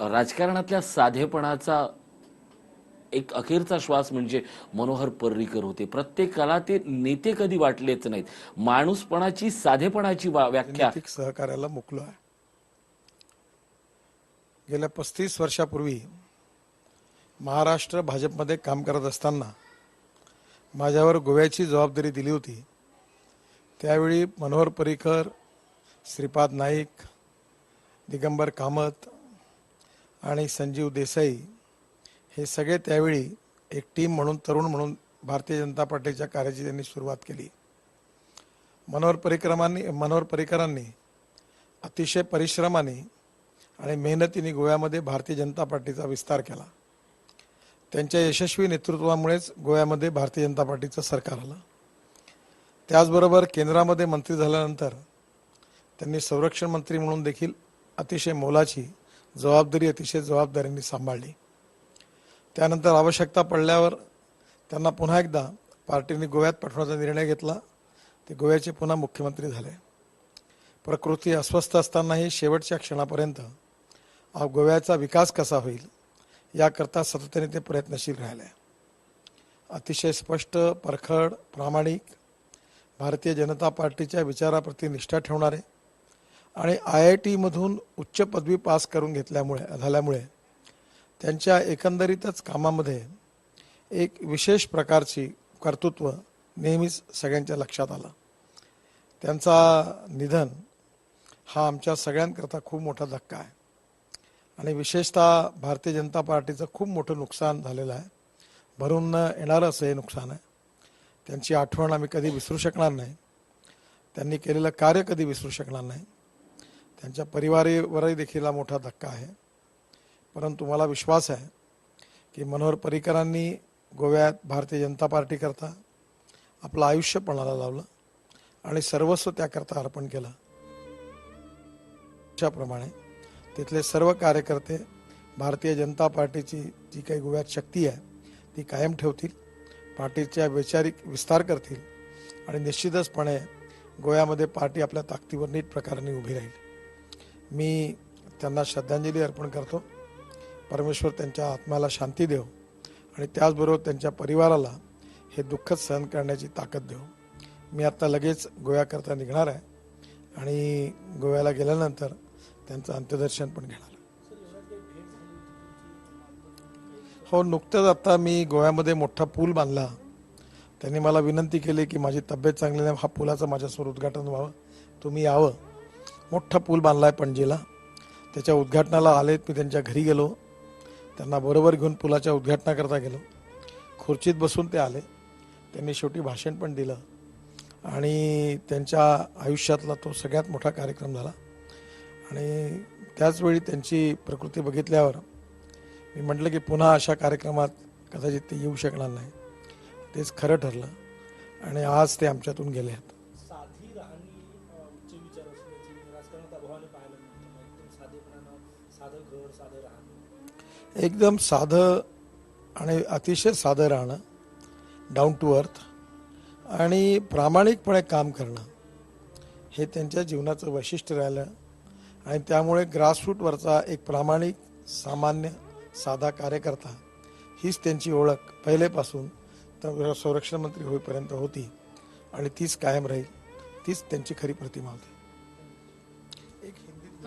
राजकारणातल्या साधेपणाचा एक अखेरचा श्वास म्हणजे मनोहर पर्रीकर होते. प्रत्येकाला ते नेते कधी वाटलेच नाहीत. माणूसपणाची साधेपणाची वा- व्याख्या. सहकार्याला मुकलो आहे. गेल्या पस्तीस वर्षापूर्वी महाराष्ट्र भाजपमध्ये काम करत असताना माझ्यावर गोव्याची जबाबदारी दिली होती. त्यावेळी मनोहर पर्रीकर श्रीपाद नाईक दिगंबर कामत आणि संजीव देसाई हे सगळे त्यावेळी एक टीम म्हणून तरुण म्हणून भारतीय जनता पार्टीच्या कार्याची त्यांनी सुरुवात केली. मनोहर परिक्रमांनी मनोहर परिकरांनी अतिशय परिश्रमाने आणि मेहनतीने गोव्यामध्ये भारतीय जनता पार्टीचा विस्तार केला. त्यांच्या यशस्वी नेतृत्वामुळेच गोव्यामध्ये भारतीय जनता पार्टीचं सरकार आलं. त्याचबरोबर केंद्रामध्ये मंत्री झाल्यानंतर त्यांनी संरक्षण मंत्री म्हणून देखील अतिशय मोलाची जबाबदारी अतिशय जबाबदारीने सांभाळली. त्यानंतर आवश्यकता पडल्यावर त्यांना पुन्हा एकदा पार्टीने गोव्यात पाठवण्याचा निर्णय घेतला. ते गोव्याचे पुन्हा मुख्यमंत्री झाले. प्रकृती अस्वस्थ असतानाही शेवटच्या क्षणापर्यंत गोव्याचा विकास कसा होईल याकरता सातत्याने ते प्रयत्नशील राहिले. अतिशय स्पष्ट परखड प्रामाणिक भारतीय जनता पार्टीच्या विचाराप्रती निष्ठा ठेवणारे आणि आय आय टीमधून उच्च पदवी पास करून घेतल्यामुळे झाल्यामुळे त्यांच्या एकंदरीतच कामामध्ये एक विशेष प्रकारची कर्तृत्व नेहमीच सगळ्यांच्या लक्षात आलं. त्यांचा निधन हा आमच्या सगळ्यांकरता खूप मोठा धक्का आहे. आणि विशेषतः भारतीय जनता पार्टीचं खूप मोठं नुकसान झालेलं आहे. भरून न येणारं असं हे नुकसान आहे. त्यांची आठवण आम्ही कधी विसरू शकणार नाही. त्यांनी केलेलं कार्य कधी विसरू शकणार नाही. त्यांच्या परिवारावरही देखील हा मोठा धक्का आहे. परंतु मला विश्वास आहे की मनोहर पर्रिकरांनी गोव्यात भारतीय जनता पार्टी करता आपलं आयुष्य पणाला लावलं आणि सर्वस्व त्याकरता अर्पण केलं. त्याप्रमाणे तिथले सर्व कार्यकर्ते भारतीय जनता पार्टीची जी काही गोव्यात शक्ती आहे ती कायम ठेवतील पार्टीच्या वैचारिक विस्तार करतील आणि निश्चितचपणे गोव्यामध्ये पार्टी आपल्या ताकदीवर नीट प्रकाराने उभी राहील. मी त्यांना श्रद्धांजली अर्पण करतो. परमेश्वर त्यांच्या आत्म्याला शांती देव आणि त्याचबरोबर त्यांच्या परिवाराला हे दुःखच सहन करण्याची ताकद देव. मी आत्ता लगेच गोव्याकरता निघणार आहे आणि गोव्याला गेल्यानंतर त्यांचं अंत्यदर्शन पण घेणार हो नुकतंच आत्ता मी गोव्यामध्ये मोठा पूल बांधला. त्यांनी मला विनंती केली की माझी तब्येत चांगली नाही हा पुलाचं माझ्यासमोर उद्घाटन व्हावं. तुम्ही यावं. मोठा पूल बांधला आहे पणजीला. त्याच्या उद्घाटनाला आलेत. मी त्यांच्या घरी गेलो. त्यांना बरोबर घेऊन पुलाच्या उद्घाटनाकरता गेलो. खुर्चीत बसून ते आले. त्यांनी शेवटी भाषण पण दिलं. आणि त्यांच्या आयुष्यातला तो सगळ्यात मोठा कार्यक्रम झाला. आणि त्याचवेळी त्यांची प्रकृती बघितल्यावर मी म्हटलं की पुन्हा अशा कार्यक्रमात कदाचित ते येऊ शकणार नाही. तेच खरं ठरलं. आणि आज ते आमच्यातून गेले आहेत. एकदम साधं आणि अतिशय साधं राहणं डाऊन टू अर्थ आणि प्रामाणिकपणे काम करणं हे त्यांच्या जीवनाचं वैशिष्ट्य राहिलं. आणि त्यामुळे ग्रासरूटवरचा एक प्रामाणिक सामान्य साधा कार्यकर्ता हीच त्यांची ओळख पहिलेपासून तर संरक्षण मंत्री होईपर्यंत होती आणि तीच कायम राहील तीच त्यांची खरी प्रतिमा होती. एक हिंदीत